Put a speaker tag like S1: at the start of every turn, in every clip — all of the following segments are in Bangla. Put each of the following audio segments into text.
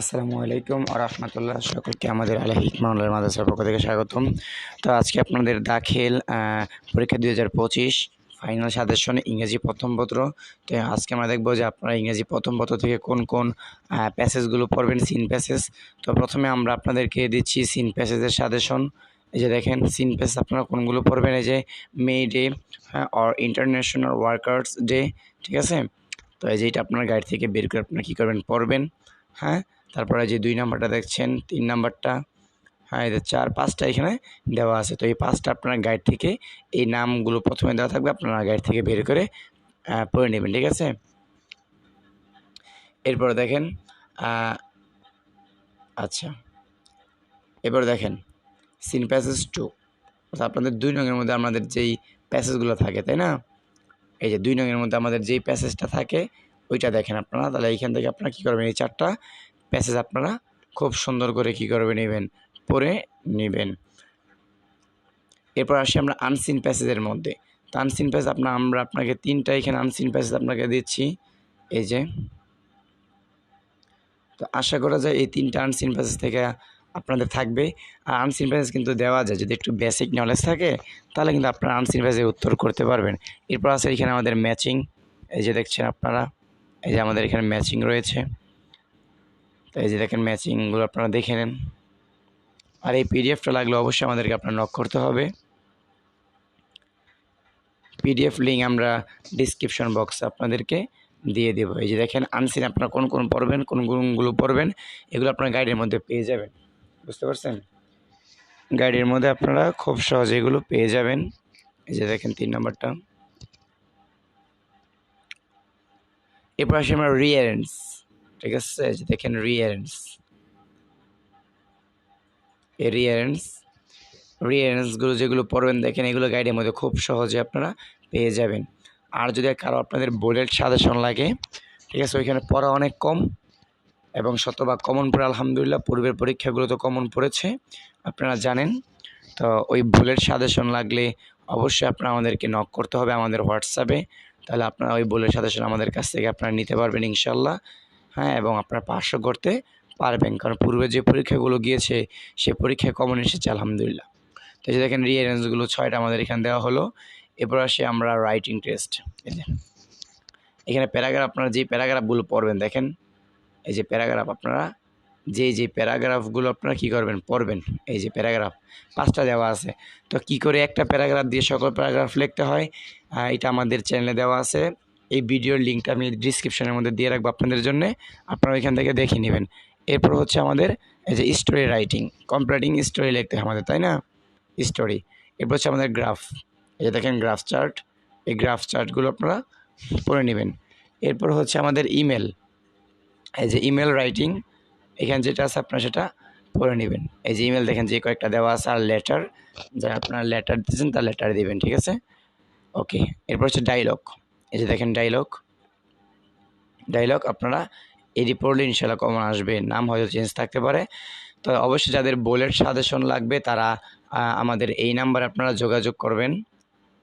S1: আসসালামু আলাইকুম আ রহমতুল্লাহ। সকলকে আমাদের আলী হিকমাউল্লাহ মাদ্রাসার পক্ষ থেকে স্বাগতম। তো আজকে আপনাদের দাখিল পরীক্ষা দুই হাজার পঁচিশ ফাইনাল সাজেশন ইংরেজি প্রথম পত্র। তো আজকে আমরা দেখব যে আপনারা ইংরেজি প্রথম পত্র থেকে কোন কোন প্যাসেজগুলো পড়বেন সিন প্যাসেজ তো প্রথমে আমরা আপনাদেরকে দিচ্ছি সিন প্যাসেজের সাজেশন। এই যে দেখেন সিন প্যাসেজ আপনারা কোনগুলো পড়বেন? এই যে May Day or international workers day ঠিক আছে? তো এই যে এটা আপনার গাইড থেকে বের করে আপনারা কী করবেন? পড়বেন হ্যাঁ? তারপরে যে দুই নাম্বারটা দেখছেন, তিন নাম্বারটা হ্যাঁ এদের চার, পাঁচটা এখানে দেওয়া আছে। তো এই পাঁচটা আপনার গাইড থেকে এই নামগুলো প্রথমে দেওয়া থাকবে, আপনারা গাইড থেকে বের করে পড়ে নেবেন, ঠিক আছে? এরপর দেখেন আচ্ছা এবার দেখেন সিন প্যাসেজ টু অর্থাৎ আপনাদের দুই নঙের মধ্যে আমাদের যেই প্যাসেজগুলো থাকে, তাই না? এই যে দুই নঙের মধ্যে আমাদের যেই প্যাসেজটা থাকে, ওইটা দেখেন আপনারা, তাহলে এইখান থেকে আপনারা কী করবেন, এই চারটা প্যাসেজ আপনারা খুব সুন্দর করে কী করবে নেবেন? পড়ে নেবেন। এরপর আসি আমরা আনসিন প্যাসেজের মধ্যে। তো আনসিন প্যাসেজ আপনার আমরা আপনাকে তিনটা এখানে আনসিন প্যাসেজ আপনাকে দিচ্ছি। এই যে। তো আশা করা যায় এই তিনটা আনসিন প্যাসেজ থেকে আপনাদের থাকবে। আর আনসিন প্যাসেজ কিন্তু দেওয়া যায়। যদি একটু বেসিক নলেজ থাকে, তাহলে কিন্তু আপনারা আনসিন প্যাসেজের উত্তর করতে পারবেন। এরপর আছে এখানে আমাদের ম্যাচিং এই যে দেখছেন আপনারা? এই যে আমাদের এখানে ম্যাচিং রয়েছে। তো এই যে দেখেন ম্যাচিংগুলো আপনারা দেখে নেন। আর এই পিডিএফটা লাগলে অবশ্যই আমাদেরকে আপনার নক করতে হবে। পিডিএফ লিঙ্ক আমরা ডিসক্রিপশন বক্সে আপনাদেরকে দিয়ে দেবো। এই যে দেখেন আনসিন আপনারা কোন কোন পড়বেন, কোন কোনগুলো পড়বেন, এগুলো আপনার গাইডের মধ্যে পেয়ে যাবেন। বুঝতে পারছেন? গাইডের মধ্যে আপনারা খুব সহজে এগুলো পেয়ে যাবেন। এই যে দেখেন, তিন নম্বরটা। এরপর আসি আমরা রিয়ারেন্স ঠিক আছে যে দেখেন রিয়ারেন্স রিয়ারেন্স রিয়ারেন্সগুলো যেগুলো পড়বেন দেখেন এগুলো গাইডের মধ্যে খুব সহজে আপনারা পেয়ে যাবেন। আর যদি কারও আপনাদের বোর্ডের সাজেশন লাগে, ঠিক আছে, ওইখানে পড়া অনেক কম এবং শতভাগ কমন পড়ে, আলহামদুলিল্লাহ, পূর্বের পরীক্ষাগুলো তো কমন পড়েছে, আপনারা জানেন। তো ওই বুলেট সাজেশন লাগলে অবশ্যই আপনারা আমাদেরকে নক করতে হবে আমাদের হোয়াটসঅ্যাপে তাহলে আপনারা ওই বুলেট সাজেশন আমাদের কাছ থেকে আপনারা নিতে পারবেন ইনশাল্লাহ হ্যাঁ এবং আপনারা পাশও করতে পারবেন। কারণ পূর্বে যে পরীক্ষাগুলো গিয়েছে, সে পরীক্ষায় কমন এসেছে, আলহামদুলিল্লাহ। তো যে দেখেন রিয়ারেন্সগুলো ছয়টা আমাদের এখানে দেওয়া হলো। এরপর আসি আমরা রাইটিং টেস্ট এই যে এখানে প্যারাগ্রাফ আপনারা যে প্যারাগ্রাফগুলো পড়বেন, দেখেন, এই যে প্যারাগ্রাফ আপনারা যে যে প্যারাগ্রাফগুলো আপনারা কী করবেন, পড়বেন, এই যে প্যারাগ্রাফ পাঁচটা দেওয়া আছে। তো কি করে একটা প্যারাগ্রাফ দিয়ে সকল প্যারাগ্রাফ লিখতে হয়? এটা আমাদের চ্যানেলে দেওয়া আছে। এই ভিডিওর লিঙ্কটা আমি ডিসক্রিপশনের মধ্যে দিয়ে রাখব আপনাদের জন্য। আপনারা ওইখান থেকে দেখে নেবেন। এরপর হচ্ছে আমাদের এই যে স্টোরি রাইটিং কমপ্লিটিং স্টোরি লিখতে হয় আমাদের, তাই না? স্টোরি এরপর হচ্ছে আমাদের গ্রাফ এই যে দেখেন গ্রাফ চার্ট এই গ্রাফ চার্টগুলো আপনারা পড়ে নেবেন। এরপর হচ্ছে আমাদের ইমেল এই যে ইমেল রাইটিং এখানে যেটা আছে আপনারা সেটা পড়ে নেবেন। এই যে ইমেল দেখেন যে কয়েকটা দেওয়া আছে, আর লেটার যা আপনারা লেটার দিয়েছেন তার লেটার দিবেন, ঠিক আছে? ওকে এরপর হচ্ছে ডায়লগ এই যে দেখেন ডাইলগ ডাইলগ আপনারা এডি পড়লে ইনশাল্লাহ কমন আসবে, নাম হয়তো চেঞ্জ থাকতে পারে। তো অবশ্যই যাদের বোলের সাজেশন লাগবে, তারা আমাদের এই নাম্বারে আপনারা যোগাযোগ করবেন।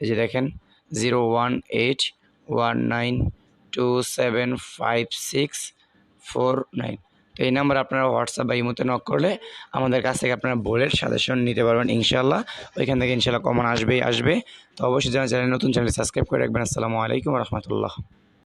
S1: এই যে দেখেন zero one eight one nine two seven five six four nine তো এই নাম্বার আপনারা হোয়াটসঅ্যাপ বা ইমোতে নক করলে আমাদের কাছ থেকে আপনারা বোলের সাজেশন নিতে পারবেন ইনশাল্লাহ ওইখান থেকে ইনশাল্লাহ কমন আসবেই, আসবে। তো অবশ্যই যারা চ্যানেল নতুন চ্যানেল সাবস্ক্রাইব করে রাখবেন, আসসালামু আলাইকুম রহমতুল্লাহ।